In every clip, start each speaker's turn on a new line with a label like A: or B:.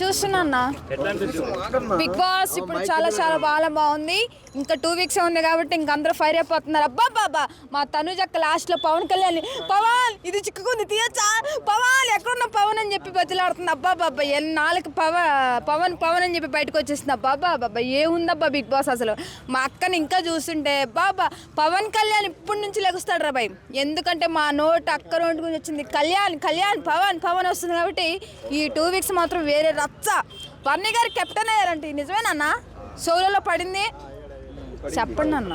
A: చూస్తున్నా అన్న. Big boss ఇప్పుడు చాలా చాలా బాగా బాగుంది. ఇంకా టూ వీక్స్ ఉంది కాబట్టి ఇంక అందరూ ఫైర్ అయిపోతున్నారు. అబ్బా బాబా మా తనుజక్క లాస్ట్లో పవన్ కళ్యాణ్ పవన్ ఇది చిక్కుకుంది తీయచ్చా? పవన్ ఎక్కడున్న పవన్? అని చెప్పి బతిలాడుతుంది. అబ్బా బాబా ఎన్నాళ్ళకి పవన్ పవన్ పవన్ అని చెప్పి బయటకు వచ్చేసింది. అబ్బా బాబా ఏముందబ్బా బిగ్ బాస్ అసలు? మా అక్కని ఇంకా చూస్తుంటే బాబా పవన్ కళ్యాణ్ ఇప్పటి నుంచి లెగుస్తాడు రా భయ్. ఎందుకంటే మా నోట్ అక్క నోటి గురించి వచ్చింది. కళ్యాణ్ కళ్యాణ్ పవన్ పవన్ వస్తుంది కాబట్టి ఈ టూ వీక్స్ మాత్రం వేరే రచ్చ. వర్ణి గారు కెప్టెన్ అయ్యారంటే. నిజమేనా సోలోలో పడింది. చెప్పండి అన్న.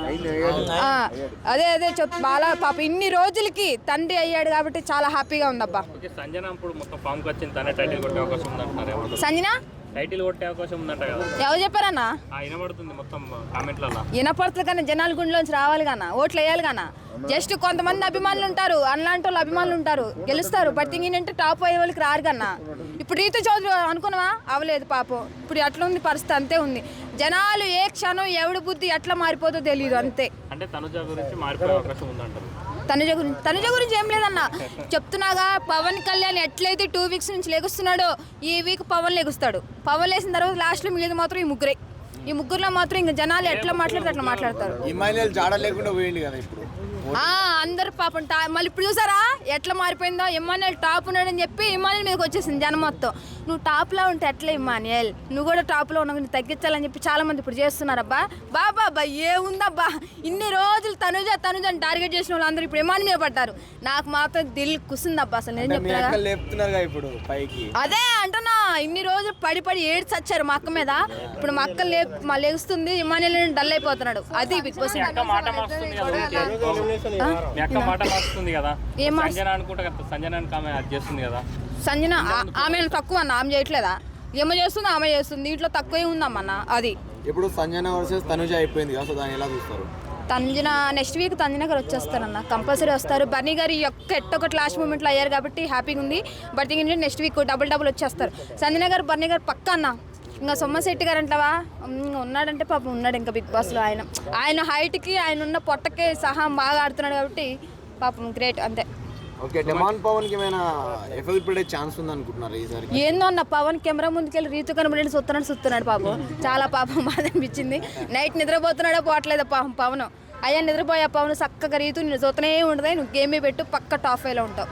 A: అదే అదే చెప్ బాగా పాప ఇన్ని రోజులకి తండ్రి అయ్యాడు కాబట్టి చాలా హ్యాపీగా ఉందబ్బా.
B: ఓకే సంజన ఇప్పుడు మొత్తం ఫామ్కి వచ్చింది తనే టైటిల్ కొట్టే అవకాశం ఉందంటున్నారు ఏమంటారు
A: సంజన?
B: టైటిల్ కొట్టే అవకాశం ఉందంట కదా.
A: ఎవరు చెప్పారన్నా?
B: ఆ వినబడుతుంది మొత్తం కామెంట్లలో
A: వినపడుతుంది కానీ జనాల గుండెలోంచి రావాలి గానా ఓట్లు వేయాలి గానా జస్ట్ కొంతమంది అభిమానులు ఉంటారు అలాంటి వాళ్ళు అభిమానులు ఉంటారు గెలుస్తారు బట్ ఇంకేంటంటే టాప్ అయ్యే వాళ్ళకి రారు కన్నా. ఇప్పుడు రీతు చౌదరి అనుకున్నావా? అవలేదు పాపం. ఇప్పుడు అట్లా ఉంది పరిస్థితి? అంతే ఉంది. జనాలు ఏ క్షణం ఎవడి బుద్ధి ఎట్లా మారిపోతుందో తెలియదు అంతే.
B: అంటే తనుజ గురించి మారిపోయే అవకాశం ఉందంటారు.
A: తనుజ గురించి తనుజ గురించి ఏం లేదన్న. చెప్తున్నాగా పవన్ కళ్యాణ్ ఎట్లయితే టూ వీక్స్ నుంచి లెగుస్తున్నాడో ఈ వీక్ పవన్ లెగుస్తాడు. పవన్ లేసిన తర్వాత లాస్ట్లో మిగిలింది మాత్రం ఈ ముగ్గురే. ఈ ముగ్గురులో మాత్రం ఇంకా జనాలు ఎట్లా మాట్లాడితే అట్లా మాట్లాడతారు.
C: జాడ లేకుండా పోయింది కదా ఇప్పుడు.
A: అందరు పాపం టా మళ్ళీ ఇప్పుడు చూసారా? ఎట్లా మారిపోయిందో? ఇమాన్యుయల్ టాప్ ఉన్నాడని చెప్పి ఇమాన్యుయల్ మీదకి వచ్చేసింది జనం మొత్తం. నువ్వు టాప్లో ఉంటే ఎట్లా ఇమాన్యుయల్ నువ్వు కూడా టాప్లో ఉన్నావు నువ్వు తగ్గించాలని చెప్పి చాలా మంది ఇప్పుడు చేస్తున్నారబ్బా. బాబా అబ్బా ఏముందబ్బా? ఇన్ని రోజులు తనుజ తనుజ అని టార్గెట్ చేసిన వాళ్ళు ఇప్పుడు ఇమాన్ మీద పడ్డారు. నాకు మాత్రం దిల్ కుసిందబ్బా అసలు. నేను చెప్తున్నా
C: ఇప్పుడు పైకి.
A: అదే అంటున్నా. ఇన్ని రోజులు పడి పడి ఏడ్చి వచ్చారు మా అక్క మీద. ఇప్పుడు మా అక్క లే మా లేస్తుంది ఇమాన్యుయల్ డల్ అయిపోతున్నాడు. అది బిగ్ బాస్
B: సంజన ఆమె
A: తక్కువ అన్న ఆమె చేయట్లేదా? ఏమో చేస్తుంది ఆమె చేస్తుంది. దీంట్లో తక్కువే ఉందమ్మన్న అది.
C: ఇప్పుడు సంజన వర్సెస్ తనుజ అయిపోయింది కదా సో దాన్ని ఎలా చూస్తారు?
A: తంజన నెక్స్ట్ వీక్ తంజన గారు వచ్చేస్తారన్న. కంపల్సరీ వస్తారు. బన్నీ గారు ఈ యొక్క ఎట్టొకటి లాస్ట్ మూమెంట్లో అయ్యారు కాబట్టి హ్యాపీగా ఉంది. బట్ ఇంక నెక్స్ట్ వీక్ డబుల్ డబుల్ వచ్చేస్తారు. సంజన గారు బన్నీ గారు పక్క అన్న. ఇంకా సొమ్మశెట్టి గారు అంటావా? ఉన్నాడంటే పాపం ఉన్నాడు ఇంకా బిగ్ బాస్లో ఆయన. ఆయన హైట్కి ఆయన ఉన్న పొట్టకి సహా బాగా ఆడుతున్నాడు కాబట్టి పాపం గ్రేట్ అంతే.
C: ఓకే డిమాండ్ పవన్కి ఏమైనా ఎఫెక్ట్ పడే ఛాన్స్ ఉంది అనుకుంటున్నారు ఈసారి
A: ఏందో అన్న పవన్ కెమెరా ముందుకెళ్ళి రీతు కనబడి సుత్తనాడు సుత్తనాడు పాపం. చాలా పాపం బాధ అనిపించింది. నైట్ నిద్రపోతున్నాడో పోవట్లేదు పాపం పవన్ అయ్యా నిద్రపోయా పవన్ చక్కగా రీతు నేను చూతనే ఉండదు నువ్వు గేమే పెట్టు పక్క టాప్ ఫైవ్లో ఉంటావు.